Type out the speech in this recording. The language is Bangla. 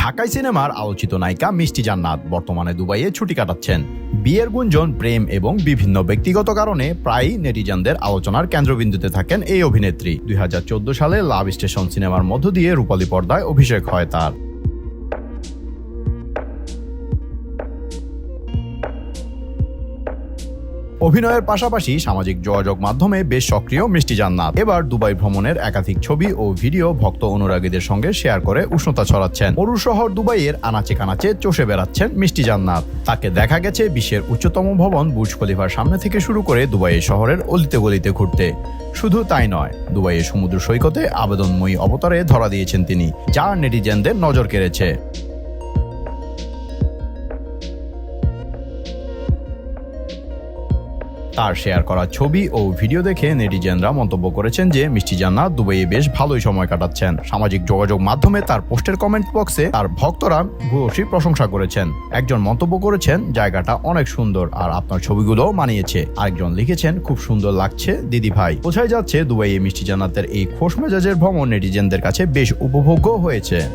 ঢাকাই সিনেমার আলোচিত নায়িকা মিষ্টি জান্নাত বর্তমানে দুবাইয়ে ছুটি কাটাচ্ছেন। বিয়ের গুঞ্জন, প্রেম এবং বিভিন্ন ব্যক্তিগত কারণে প্রায়ই নেটিজানদের আলোচনার কেন্দ্রবিন্দুতে থাকেন এই অভিনেত্রী। দুই হাজার চোদ্দ সালে লাভ স্টেশন সিনেমার মধ্য দিয়ে রূপালী পর্দায় অভিষেক হয় তার। অভিনয়ের পাশাপাশি সামাজিক যোগাযোগ মাধ্যমে বেশ সক্রিয় মিষ্টি জান্নাত। এবার দুবাই ভ্রমণের একাধিক ছবি ও ভিডিও ভক্ত অনুরাগীদের সঙ্গে শেয়ার করে উষ্ণতা ছড়াচ্ছেন। মরু শহর দুবাইয়ের আনাচে কানাচে চষে বেড়াচ্ছেন মিষ্টি জান্নাত। তাকে দেখা গেছে বিশ্বের উচ্চতম ভবন বুর্জ খলিফার সামনে থেকে শুরু করে দুবাই শহরের অলিতে গলিতে ঘুরতে। শুধু তাই নয়, দুবাইয়ের সমুদ্র সৈকতে আবেদনময়ী অবতারে ধরা দিয়েছেন তিনি যা নেটিজেনদের নজর কেড়েছে। তার শেয়ার করা ছবি ও ভিডিও দেখে নেটিজেনরা মন্তব্য করেছেন যে, মিষ্টি জান্নাত, দুবাইয়ে বেশ ভালোই সময় কাটাচ্ছেন। সামাজিক যোগাযোগ মাধ্যমে তার পোস্টের কমেন্ট বক্সে তার ভক্তরা ভূয়সী প্রশংসা করেছেন। একজন মন্তব্য করেছেন, জায়গাটা অনেক সুন্দর আর আপনার ছবিগুলোও মানিয়েছে। আরেকজন লিখেছেন, খুব সুন্দর লাগছে, দিদি ভাই। বোঝাই যাচ্ছে, দুবাইয়ে মিষ্টি জান্নাতের এই খোশ মেজাজের ভ্রমণ নেটিজেনদের কাছে বেশ উপভোগ্য হয়েছে।